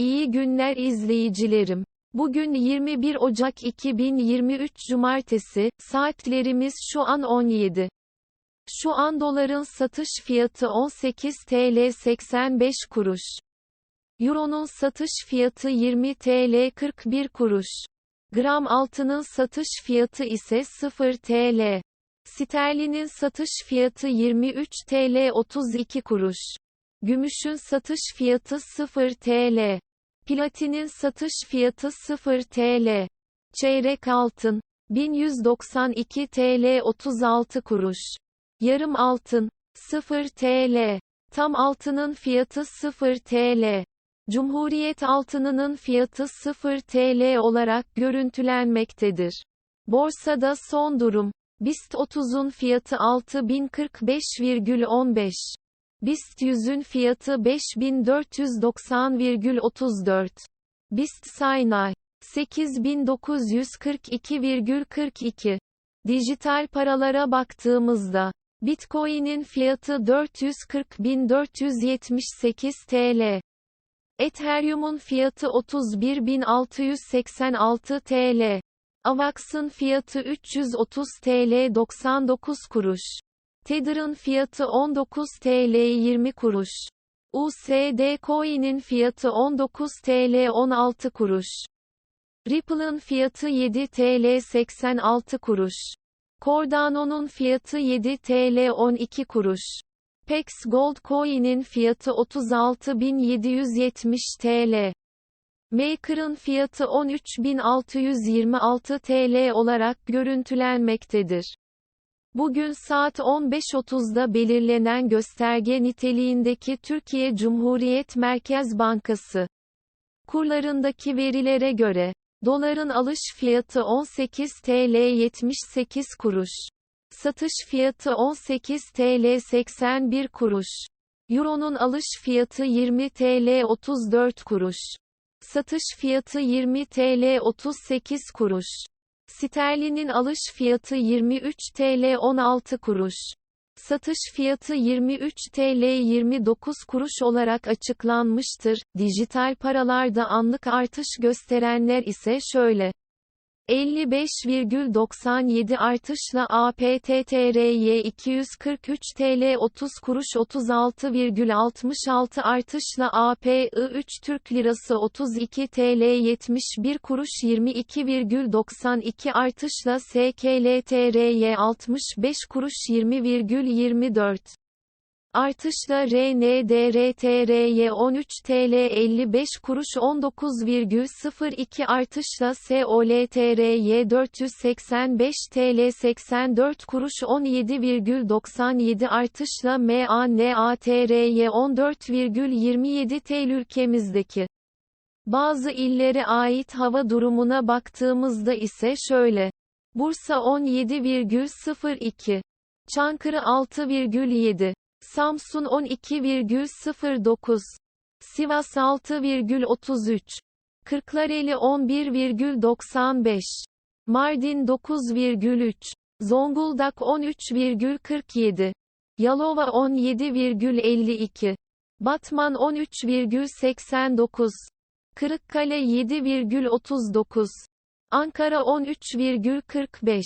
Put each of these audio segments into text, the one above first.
İyi günler izleyicilerim. Bugün 21 Ocak 2023 Cumartesi, saatlerimiz şu an 17. Şu an doların satış fiyatı 18 TL 85 kuruş. Euro'nun satış fiyatı 20 TL 41 kuruş. Gram altının satış fiyatı ise 0 TL. Sterlinin satış fiyatı 23 TL 32 kuruş. Gümüşün satış fiyatı 0 TL. Platinin satış fiyatı 0 TL. Çeyrek altın 1192 TL 36 kuruş. Yarım altın 0 TL. Tam altının fiyatı 0 TL. Cumhuriyet altınının fiyatı 0 TL olarak görüntülenmektedir. Borsada son durum. BIST 30'un fiyatı 6045,15. BIST 100'ün fiyatı 5490,34. BIST Saynay 8942,42. Dijital paralara baktığımızda Bitcoin'in fiyatı 440.478 TL. Ethereum'un fiyatı 31.686 TL. Avax'ın fiyatı 330 TL 99 kuruş. Tether'ın fiyatı 19 TL 20 kuruş. USD Coin'in fiyatı 19 TL 16 kuruş. Ripple'ın fiyatı 7 TL 86 kuruş. Cardano'nun fiyatı 7 TL 12 kuruş. Pex Gold Coin'in fiyatı 36.770 TL. Maker'ın fiyatı 13.626 TL olarak görüntülenmektedir. Bugün saat 15.30'da belirlenen gösterge niteliğindeki Türkiye Cumhuriyet Merkez Bankası kurlarındaki verilere göre doların alış fiyatı 18 TL 78 kuruş. Satış fiyatı 18 TL 81 kuruş. Euro'nun alış fiyatı 20 TL 34 kuruş. Satış fiyatı 20 TL 38 kuruş. Sterlinin alış fiyatı 23 TL 16 kuruş. Satış fiyatı 23 TL 29 kuruş olarak açıklanmıştır. Dijital paralarda anlık artış gösterenler ise şöyle. 55,97 artışla APTTRY 243 TL 30 kuruş 36,66 artışla API 3 Türk Lirası 32 TL 71 kuruş 22,92 artışla SKLTRY 65 kuruş 20,24 Artışla RNDRTRY 13 TL 55 kuruş 19,02 artışla SOLTRY 485 TL 84 kuruş 17,97 artışla MANATRY 14,27 TL ülkemizdeki bazı illere ait hava durumuna baktığımızda ise şöyle. Bursa 17,02 Çankırı 6,7 Samsun 12,09. Sivas 6,33. Kırklareli 11,95. Mardin 9,3. Zonguldak 13,47. Yalova 17,52. Batman 13,89. Kırıkkale 7,39. Ankara 13,45.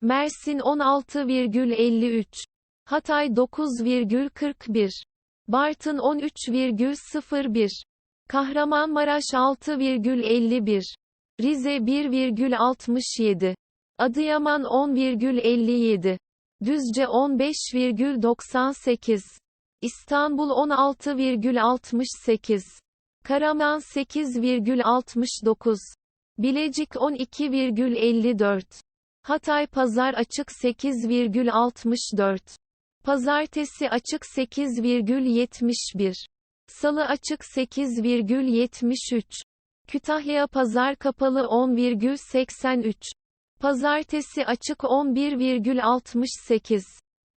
Mersin 16,53. Hatay 9,41. Bartın 13,01. Kahramanmaraş 6,51. Rize 1,67. Adıyaman 10,57. Düzce 15,98. İstanbul 16,68. Karaman 8,69. Bilecik 12,54. Hatay Pazar açık 8,64. Pazartesi açık 8,71. Salı açık 8,73. Kütahya Pazar kapalı 10,83. Pazartesi açık 11,68.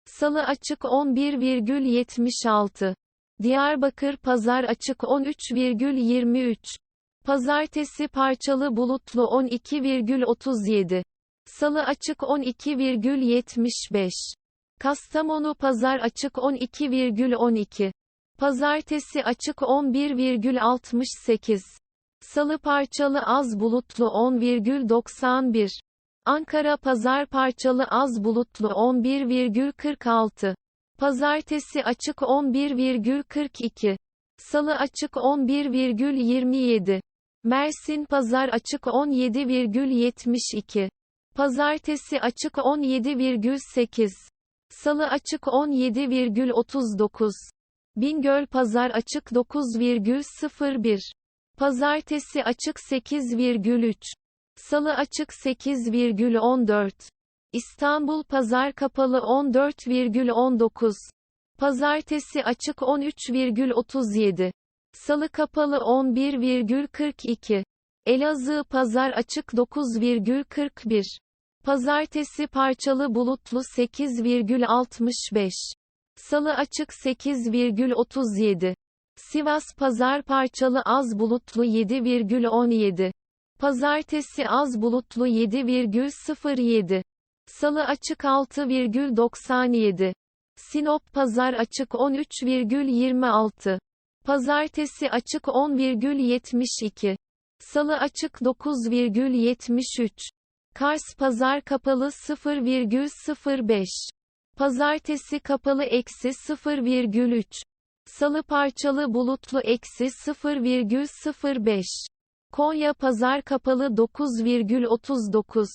Salı açık 11,76. Diyarbakır Pazar açık 13,23. Pazartesi parçalı bulutlu 12,37. Salı açık 12,75. Kastamonu pazar açık 12,12. Pazartesi açık 11,68. Salı parçalı az bulutlu 10,91. Ankara pazar parçalı az bulutlu 11,46. Pazartesi açık 11,42. Salı açık 11,27. Mersin pazar açık 17,72. Pazartesi açık 17,8. Salı açık 17,39. Bingöl pazar açık 9,01. Pazartesi açık 8,3. Salı açık 8,14. İstanbul pazar kapalı 14,19. Pazartesi açık 13,37. Salı kapalı 11,42. Elazığ pazar açık 9,41. Pazartesi parçalı bulutlu 8,65. Salı açık 8,37. Sivas pazar parçalı az bulutlu 7,17. Pazartesi az bulutlu 7,07. Salı açık 6,97. Sinop pazar açık 13,26. Pazartesi açık 10,72. Salı açık 9,73. Kars pazar kapalı 0,05. Pazartesi kapalı eksi 0,3. Salı parçalı bulutlu eksi 0,05. Konya pazar kapalı 9,39.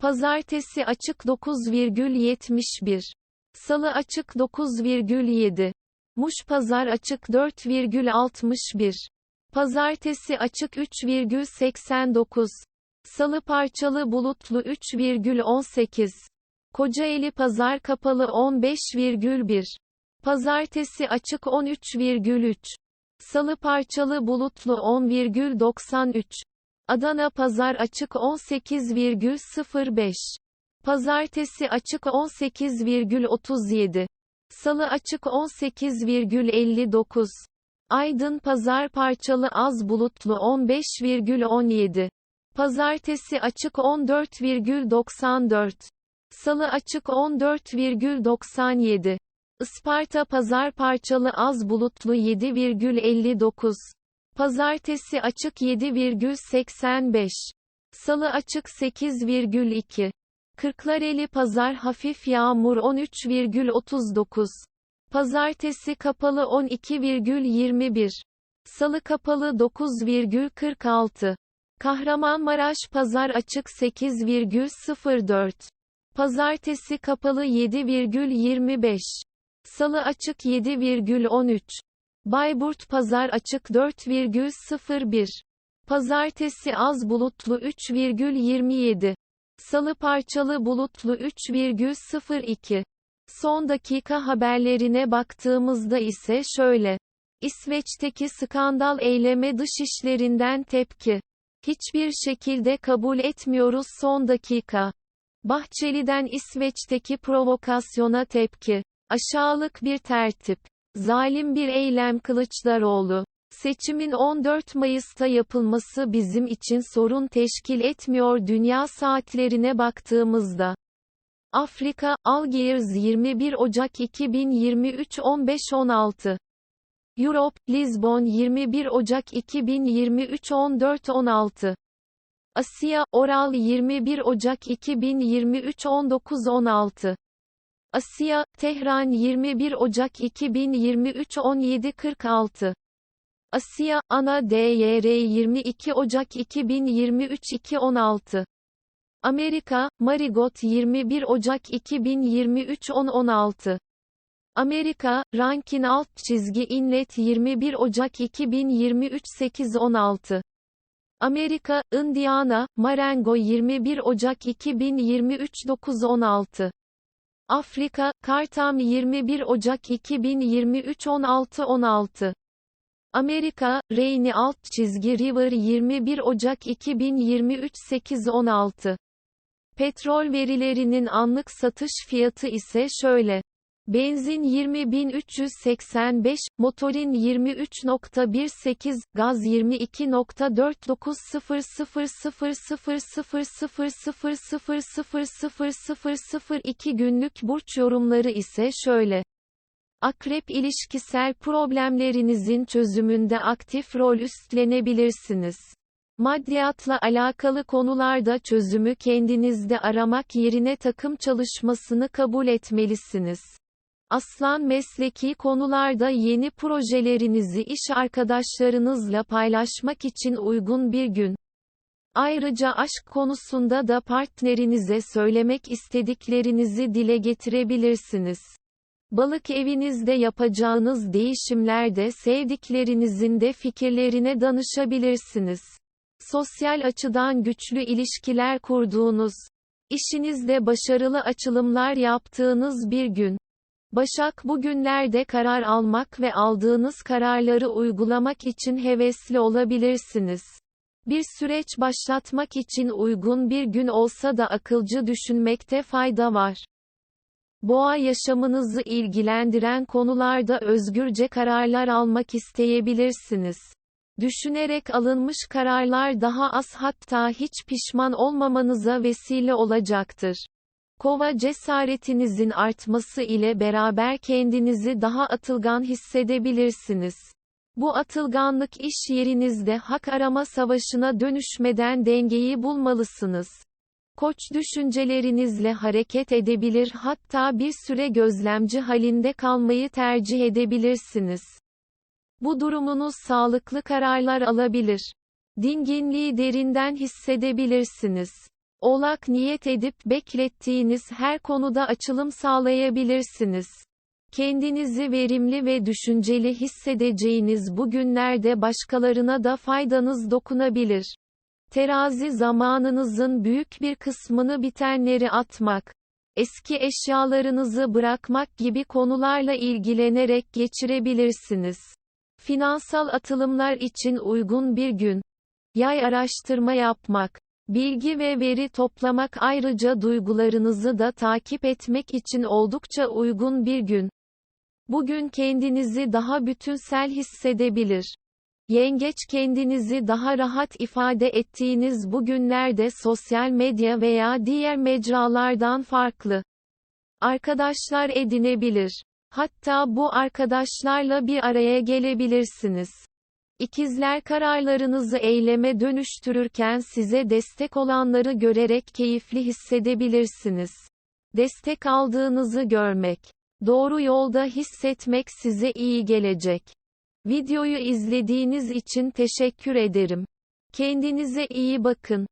Pazartesi açık 9,71. Salı açık 9,7. Muş pazar açık 4,61. Pazartesi açık 3,89. Salı parçalı bulutlu 3,18. Kocaeli pazar kapalı 15,1. Pazartesi açık 13,3. Salı parçalı bulutlu 10,93. Adana pazar açık 18,05. Pazartesi açık 18,37. Salı açık 18,59. Aydın pazar parçalı az bulutlu 15,17. Pazartesi açık 14,94. Salı açık 14,97. Isparta pazar parçalı az bulutlu 7,59. Pazartesi açık 7,85. Salı açık 8,2. Kırklareli pazar hafif yağmur 13,39. Pazartesi kapalı 12,21. Salı kapalı 9,46. Kahramanmaraş pazar açık 8,04. Pazartesi kapalı 7,25. Salı açık 7,13. Bayburt pazar açık 4,01. Pazartesi az bulutlu 3,27. Salı parçalı bulutlu 3,02. Son dakika haberlerine baktığımızda ise şöyle. İsveç'teki skandal eyleme dışişlerinden tepki. Hiçbir şekilde kabul etmiyoruz son dakika. Bahçeli'den İsveç'teki provokasyona tepki. Aşağılık bir tertip. Zalim bir eylem Kılıçdaroğlu. Seçimin 14 Mayıs'ta yapılması bizim için sorun teşkil etmiyor dünya saatlerine baktığımızda. Afrika, Algiers 21 Ocak 2023 15-16. Europe, Lisbon 21 Ocak 2023 14-16. Asya, Oral 21 Ocak 2023 19-16. Asya, Tehran 21 Ocak 2023 17.46 Asya, Ana DYR 22 Ocak 2023 2.16 Amerika, Marigot 21 Ocak 2023 10.16 Amerika, Rankin alt çizgi Inlet 21 Ocak 2023 8.16 Amerika, Indiana, Marengo 21 Ocak 2023 9.16 Afrika, Kartam 21 Ocak 2023 16-16. Amerika, Reyni alt çizgi River 21 Ocak 2023 8-16. Petrol verilerinin anlık satış fiyatı ise şöyle. Benzin 20.385, motorin 23.18, gaz 22.49000000000002 günlük burç yorumları ise şöyle. Akrep ilişkisel problemlerinizin çözümünde aktif rol üstlenebilirsiniz. Maddiyatla alakalı konularda çözümü kendinizde aramak yerine takım çalışmasını kabul etmelisiniz. Aslan mesleki konularda yeni projelerinizi iş arkadaşlarınızla paylaşmak için uygun bir gün. Ayrıca aşk konusunda da partnerinize söylemek istediklerinizi dile getirebilirsiniz. Balık evinizde yapacağınız değişimlerde sevdiklerinizin de fikirlerine danışabilirsiniz. Sosyal açıdan güçlü ilişkiler kurduğunuz, işinizde başarılı açılımlar yaptığınız bir gün. Başak bugünlerde karar almak ve aldığınız kararları uygulamak için hevesli olabilirsiniz. Bir süreç başlatmak için uygun bir gün olsa da akılcı düşünmekte fayda var. Boğa yaşamınızı ilgilendiren konularda özgürce kararlar almak isteyebilirsiniz. Düşünerek alınmış kararlar daha az hatta hiç pişman olmamanıza vesile olacaktır. Kova cesaretinizin artması ile beraber kendinizi daha atılgan hissedebilirsiniz. Bu atılganlık iş yerinizde hak arama savaşına dönüşmeden dengeyi bulmalısınız. Koç düşüncelerinizle hareket edebilir hatta bir süre gözlemci halinde kalmayı tercih edebilirsiniz. Bu durumunuz sağlıklı kararlar alabilir. Dinginliği derinden hissedebilirsiniz. Oğlak niyet edip beklettiğiniz her konuda açılım sağlayabilirsiniz. Kendinizi verimli ve düşünceli hissedeceğiniz bu günlerde başkalarına da faydanız dokunabilir. Terazi zamanınızın büyük bir kısmını bitenleri atmak, eski eşyalarınızı bırakmak gibi konularla ilgilenerek geçirebilirsiniz. Finansal atılımlar için uygun bir gün. Yay araştırma yapmak, bilgi ve veri toplamak ayrıca duygularınızı da takip etmek için oldukça uygun bir gün. Bugün kendinizi daha bütünsel hissedebilir. Yengeç kendinizi daha rahat ifade ettiğiniz bu günlerde sosyal medya veya diğer mecralardan farklı arkadaşlar edinebilir. Hatta bu arkadaşlarla bir araya gelebilirsiniz. İkizler kararlarınızı eyleme dönüştürürken size destek olanları görerek keyifli hissedebilirsiniz. Destek aldığınızı görmek, doğru yolda hissetmek size iyi gelecek. Videoyu izlediğiniz için teşekkür ederim. Kendinize iyi bakın.